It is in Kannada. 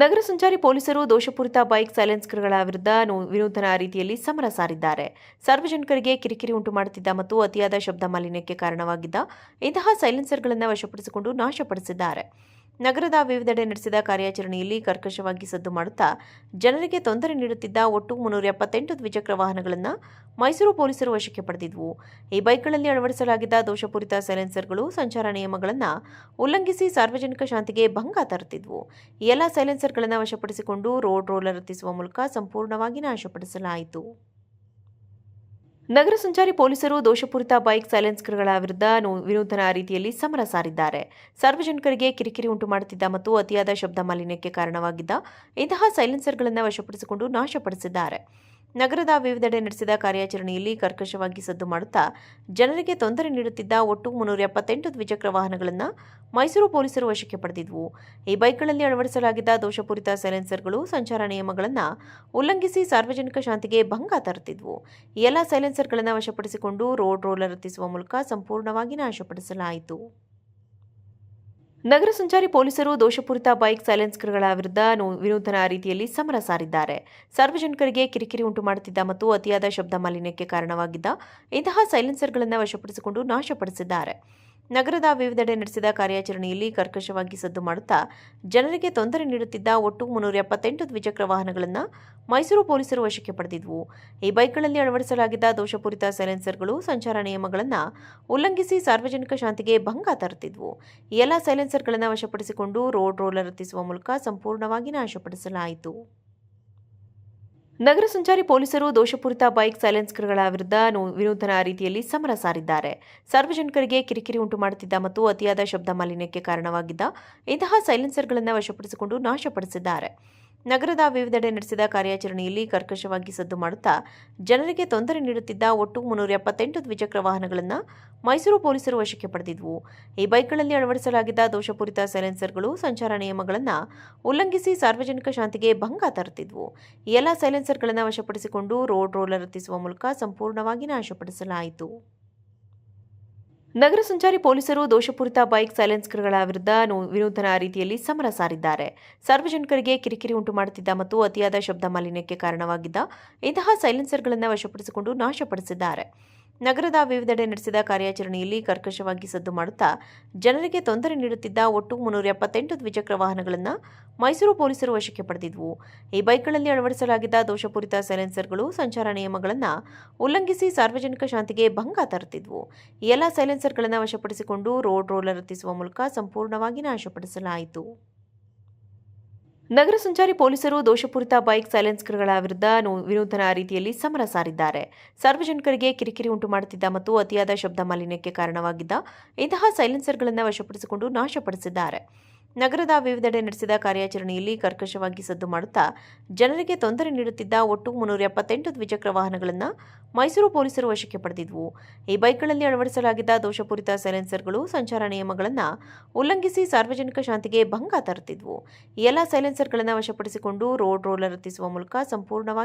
ನಗರ ಸಂಚಾರಿ ಪೊಲೀಸರು ದೋಷಪೂರಿತ ಬೈಕ್ ಸೈಲೆನ್ಸ್ಗಳ ವಿರುದ್ಧ ವಿನೂತನ ರೀತಿಯಲ್ಲಿ ಸಮರ ಸಾರಿದ್ದಾರೆ. ಸಾರ್ವಜನಿಕರಿಗೆ ಕಿರಿಕಿರಿ ಉಂಟು ಮಾಡುತ್ತಿದ್ದ ಮತ್ತು ಅತಿಯಾದ ಶಬ್ದ ಮಾಲಿನ್ಯಕ್ಕೆ ಕಾರಣವಾಗಿದ್ದ ಇಂತಹ ಸೈಲೆನ್ಸರ್ಗಳನ್ನು ವಶಪಡಿಸಿಕೊಂಡು ನಾಶಪಡಿಸಿದ್ದಾರೆ. ನಗರದ ವಿವಿಧೆಡೆ ನಡೆಸಿದ ಕಾರ್ಯಾಚರಣೆಯಲ್ಲಿ ಕರ್ಕಶವಾಗಿ ಸದ್ದು ಮಾಡುತ್ತಾ ಜನರಿಗೆ ತೊಂದರೆ ನೀಡುತ್ತಿದ್ದ ಒಟ್ಟು ಮುನ್ನೂರ ಎಪ್ಪತ್ತೆಂಟು ದ್ವಿಚಕ್ರ ವಾಹನಗಳನ್ನು ಮೈಸೂರು ಪೊಲೀಸರು ವಶಕ್ಕೆ ಪಡೆದಿದ್ವು. ಈ ಬೈಕ್ಗಳಲ್ಲಿ ಅಳವಡಿಸಲಾಗಿದ್ದ ದೋಷಪೂರಿತ ಸೈಲೆನ್ಸರ್ಗಳು ಸಂಚಾರ ನಿಯಮಗಳನ್ನು ಉಲ್ಲಂಘಿಸಿ ಸಾರ್ವಜನಿಕ ಶಾಂತಿಗೆ ಭಂಗ ತರುತ್ತಿದ್ವು. ಈ ಎಲ್ಲ ಸೈಲೆನ್ಸರ್ಗಳನ್ನು ವಶಪಡಿಸಿಕೊಂಡು ರೋಡ್ ರೋಲರ್ ಹತ್ತಿಸುವ ಮೂಲಕ ಸಂಪೂರ್ಣವಾಗಿ ನಾಶಪಡಿಸಲಾಯಿತು. ನಗರ ಸಂಚಾರಿ ಪೊಲೀಸರು ದೋಷಪೂರಿತ ಬೈಕ್ ಸೈಲೆನ್ಸ್ಗಳ ವಿರುದ್ಧ ವಿನೂತನ ರೀತಿಯಲ್ಲಿ ಸಮರ ಸಾರಿದ್ದಾರೆ. ಸಾರ್ವಜನಿಕರಿಗೆ ಕಿರಿಕಿರಿ ಉಂಟು ಮಾಡುತ್ತಿದ್ದ ಮತ್ತು ಅತಿಯಾದ ಶಬ್ದ ಮಾಲಿನ್ಯಕ್ಕೆ ಕಾರಣವಾಗಿದ್ದ ಇಂತಹ ಸೈಲೆನ್ಸರ್ಗಳನ್ನು ವಶಪಡಿಸಿಕೊಂಡು ನಾಶಪಡಿಸಿದ್ದಾರೆ. ನಗರದ ವಿವಿಧೆಡೆ ನಡೆಸಿದ ಕಾರ್ಯಾಚರಣೆಯಲ್ಲಿ ಕರ್ಕಶವಾಗಿ ಸದ್ದು ಮಾಡುತ್ತಾ ಜನರಿಗೆ ತೊಂದರೆ ನೀಡುತ್ತಿದ್ದ ಒಟ್ಟು ಮುನ್ನೂರ ಎಪ್ಪತ್ತೆಂಟು ದ್ವಿಚಕ್ರ ವಾಹನಗಳನ್ನು ಮೈಸೂರು ಪೊಲೀಸರು ವಶಕ್ಕೆ ಪಡೆದಿದ್ವು. ಈ ಬೈಕ್ಗಳಲ್ಲಿ ಅಳವಡಿಸಲಾಗಿದ್ದ ದೋಷಪೂರಿತ ಸೈಲೆನ್ಸರ್ಗಳು ಸಂಚಾರ ನಿಯಮಗಳನ್ನು ಉಲ್ಲಂಘಿಸಿ ಸಾರ್ವಜನಿಕ ಶಾಂತಿಗೆ ಭಂಗ ತರುತ್ತಿದ್ವು. ಈ ಎಲ್ಲ ಸೈಲೆನ್ಸರ್ಗಳನ್ನು ವಶಪಡಿಸಿಕೊಂಡು ರೋಡ್ ರೋಲರ್ ಹತ್ತಿಸುವ ಮೂಲಕ ಸಂಪೂರ್ಣವಾಗಿ ನಾಶಪಡಿಸಲಾಯಿತು. ನಗರ ಸಂಚಾರಿ ಪೊಲೀಸರು ದೋಷಪೂರಿತ ಬೈಕ್ ಸೈಲೆನ್ಸ್ಗಳ ವಿರುದ್ಧ ವಿನೂತನ ರೀತಿಯಲ್ಲಿ ಸಮರ ಸಾರಿದ್ದಾರೆ. ಸಾರ್ವಜನಿಕರಿಗೆ ಕಿರಿಕಿರಿ ಉಂಟು ಮಾಡುತ್ತಿದ್ದ ಮತ್ತು ಅತಿಯಾದ ಶಬ್ದ ಮಾಲಿನ್ಯಕ್ಕೆ ಕಾರಣವಾಗಿದ್ದ ಇಂತಹ ಸೈಲೆನ್ಸರ್ಗಳನ್ನು ವಶಪಡಿಸಿಕೊಂಡು ನಾಶಪಡಿಸಿದ್ದಾರೆ. ನಗರದ ವಿವಿಧೆಡೆ ನಡೆಸಿದ ಕಾರ್ಯಾಚರಣೆಯಲ್ಲಿ ಕರ್ಕಶವಾಗಿ ಸದ್ದು ಮಾಡುತ್ತಾ ಜನರಿಗೆ ತೊಂದರೆ ನೀಡುತ್ತಿದ್ದ ಒಟ್ಟು ಮುನ್ನೂರ ಎಪ್ಪತ್ತೆಂಟು ದ್ವಿಚಕ್ರ ವಾಹನಗಳನ್ನು ಮೈಸೂರು ಪೊಲೀಸರು ವಶಕ್ಕೆ ಪಡೆದಿದ್ವು. ಈ ಬೈಕ್ಗಳಲ್ಲಿ ಅಳವಡಿಸಲಾಗಿದ್ದ ದೋಷಪೂರಿತ ಸೈಲೆನ್ಸರ್ಗಳು ಸಂಚಾರ ನಿಯಮಗಳನ್ನು ಉಲ್ಲಂಘಿಸಿ ಸಾರ್ವಜನಿಕ ಶಾಂತಿಗೆ ಭಂಗ ತರುತ್ತಿದ್ವು. ಈ ಎಲ್ಲ ಸೈಲೆನ್ಸರ್ಗಳನ್ನು ವಶಪಡಿಸಿಕೊಂಡು ರೋಡ್ ರೋಲರ್ ಹತ್ತಿಸುವ ಮೂಲಕ ಸಂಪೂರ್ಣವಾಗಿ ನಾಶಪಡಿಸಲಾಯಿತು. ನಗರ ಸಂಚಾರಿ ಪೊಲೀಸರು ದೋಷಪೂರಿತ ಬೈಕ್ ಸೈಲೆನ್ಸ್ಗಳ ವಿರುದ್ಧ ವಿನೂತನ ರೀತಿಯಲ್ಲಿ ಸಮರ ಸಾರಿದ್ದಾರೆ. ಸಾರ್ವಜನಿಕರಿಗೆ ಕಿರಿಕಿರಿ ಉಂಟು ಮಾಡುತ್ತಿದ್ದ ಮತ್ತು ಅತಿಯಾದ ಶಬ್ದ ಮಾಲಿನ್ಯಕ್ಕೆ ಕಾರಣವಾಗಿದ್ದ ಇಂತಹ ಸೈಲೆನ್ಸರ್ಗಳನ್ನು ವಶಪಡಿಸಿಕೊಂಡು ನಾಶಪಡಿಸಿದ್ದಾರೆ. ನಗರದ ವಿವಿಧೆಡೆ ನಡೆಸಿದ ಕಾರ್ಯಾಚರಣೆಯಲ್ಲಿ ಕರ್ಕಶವಾಗಿ ಸದ್ದು ಮಾಡುತ್ತಾ ಜನರಿಗೆ ತೊಂದರೆ ನೀಡುತ್ತಿದ್ದ ಒಟ್ಟು ಮುನ್ನೂರ ಎಪ್ಪತ್ತೆಂಟು ದ್ವಿಚಕ್ರ ವಾಹನಗಳನ್ನು ಮೈಸೂರು ಪೊಲೀಸರು ವಶಕ್ಕೆ ಪಡೆದಿದ್ವು. ಈ ಬೈಕ್ಗಳಲ್ಲಿ ಅಳವಡಿಸಲಾಗಿದ್ದ ದೋಷಪೂರಿತ ಸೈಲೆನ್ಸರ್ಗಳು ಸಂಚಾರ ನಿಯಮಗಳನ್ನು ಉಲ್ಲಂಘಿಸಿ ಸಾರ್ವಜನಿಕ ಶಾಂತಿಗೆ ಭಂಗ ತರುತ್ತಿದ್ವು. ಈ ಎಲ್ಲ ಸೈಲೆನ್ಸರ್ಗಳನ್ನು ವಶಪಡಿಸಿಕೊಂಡು ರೋಡ್ ರೋಲರ್ ಹತ್ತಿಸುವ ಮೂಲಕ ಸಂಪೂರ್ಣವಾಗಿ ನಾಶಪಡಿಸಲಾಯಿತು. ನಗರ ಸಂಚಾರಿ ಪೊಲೀಸರು ದೋಷಪೂರಿತ ಬೈಕ್ ಸೈಲೆನ್ಸ್ಗಳ ವಿರುದ್ಧ ವಿನೂತನ ರೀತಿಯಲ್ಲಿ ಸಮರ ಸಾರಿದ್ದಾರೆ. ಸಾರ್ವಜನಿಕರಿಗೆ ಕಿರಿಕಿರಿ ಉಂಟು ಮಾಡುತ್ತಿದ್ದ ಮತ್ತು ಅತಿಯಾದ ಶಬ್ದ ಮಾಲಿನ್ಯಕ್ಕೆ ಕಾರಣವಾಗಿದ್ದ ಇಂತಹ ಸೈಲೆನ್ಸರ್ಗಳನ್ನು ವಶಪಡಿಸಿಕೊಂಡು ನಾಶಪಡಿಸಿದ್ದಾರೆ. ನಗರದ ವಿವಿಧೆಡೆ ನಡೆಸಿದ ಕಾರ್ಯಾಚರಣೆಯಲ್ಲಿ ಕರ್ಕಶವಾಗಿ ಸದ್ದು ಮಾಡುತ್ತಾ ಜನರಿಗೆ ತೊಂದರೆ ನೀಡುತ್ತಿದ್ದ ಒಟ್ಟು ಮುನ್ನೂರ ಎಪ್ಪತ್ತೆಂಟು ದ್ವಿಚಕ್ರ ವಾಹನಗಳನ್ನು ಮೈಸೂರು ಪೊಲೀಸರು ವಶಕ್ಕೆ ಪಡೆದಿದ್ವು. ಈ ಬೈಕ್ಗಳಲ್ಲಿ ಅಳವಡಿಸಲಾಗಿದ್ದ ದೋಷಪೂರಿತ ಸೈಲೆನ್ಸರ್ಗಳು ಸಂಚಾರ ನಿಯಮಗಳನ್ನು ಉಲ್ಲಂಘಿಸಿ ಸಾರ್ವಜನಿಕ ಶಾಂತಿಗೆ ಭಂಗ ತರುತ್ತಿದ್ವು. ಈ ಎಲ್ಲ ಸೈಲೆನ್ಸರ್ಗಳನ್ನು ವಶಪಡಿಸಿಕೊಂಡು ರೋಡ್ ರೋಲರ್ ಹತ್ತಿಸುವ ಮೂಲಕ ಸಂಪೂರ್ಣವಾಗಿ ನಾಶಪಡಿಸಲಾಯಿತು. ನಗರ ಸಂಚಾರಿ ಪೊಲೀಸರು ದೋಷಪೂರಿತ ಬೈಕ್ ಸೈಲೆನ್ಸ್ಗಳ ವಿರುದ್ಧ ವಿನೂತನ ರೀತಿಯಲ್ಲಿ ಸಮರ ಸಾರಿದ್ದಾರೆ. ಸಾರ್ವಜನಿಕರಿಗೆ ಕಿರಿಕಿರಿ ಉಂಟು ಮಾಡುತ್ತಿದ್ದ ಮತ್ತು ಅತಿಯಾದ ಶಬ್ದ ಮಾಲಿನ್ಯಕ್ಕೆ ಕಾರಣವಾಗಿದ್ದ ಇಂತಹ ಸೈಲೆನ್ಸರ್ಗಳನ್ನು ವಶಪಡಿಸಿಕೊಂಡು ನಾಶಪಡಿಸಿದ್ದಾರೆ. ನಗರದ ವಿವಿಧೆಡೆ ನಡೆಸಿದ ಕಾರ್ಯಾಚರಣೆಯಲ್ಲಿ ಕರ್ಕಶವಾಗಿ ಸದ್ದು ಮಾಡುತ್ತಾ ಜನರಿಗೆ ತೊಂದರೆ ನೀಡುತ್ತಿದ್ದ ಒಟ್ಟು ಮುನ್ನೂರ ಎಪ್ಪತ್ತೆಂಟು ದ್ವಿಚಕ್ರ ವಾಹನಗಳನ್ನು ಮೈಸೂರು ಪೊಲೀಸರು ವಶಕ್ಕೆ ಪಡೆದಿದ್ವು. ಈ ಬೈಕ್ಗಳಲ್ಲಿ ಅಳವಡಿಸಲಾಗಿದ್ದ ದೋಷಪೂರಿತ ಸೈಲೆನ್ಸರ್ಗಳು ಸಂಚಾರ ನಿಯಮಗಳನ್ನು ಉಲ್ಲಂಘಿಸಿ ಸಾರ್ವಜನಿಕ ಶಾಂತಿಗೆ ಭಂಗ ತರುತ್ತಿದ್ವು. ಈ ಎಲ್ಲ ಸೈಲೆನ್ಸರ್ಗಳನ್ನು ವಶಪಡಿಸಿಕೊಂಡು ರೋಡ್ ರೋಲರ್ ಹತ್ತಿಸುವ ಮೂಲಕ ಸಂಪೂರ್ಣವಾಗಿ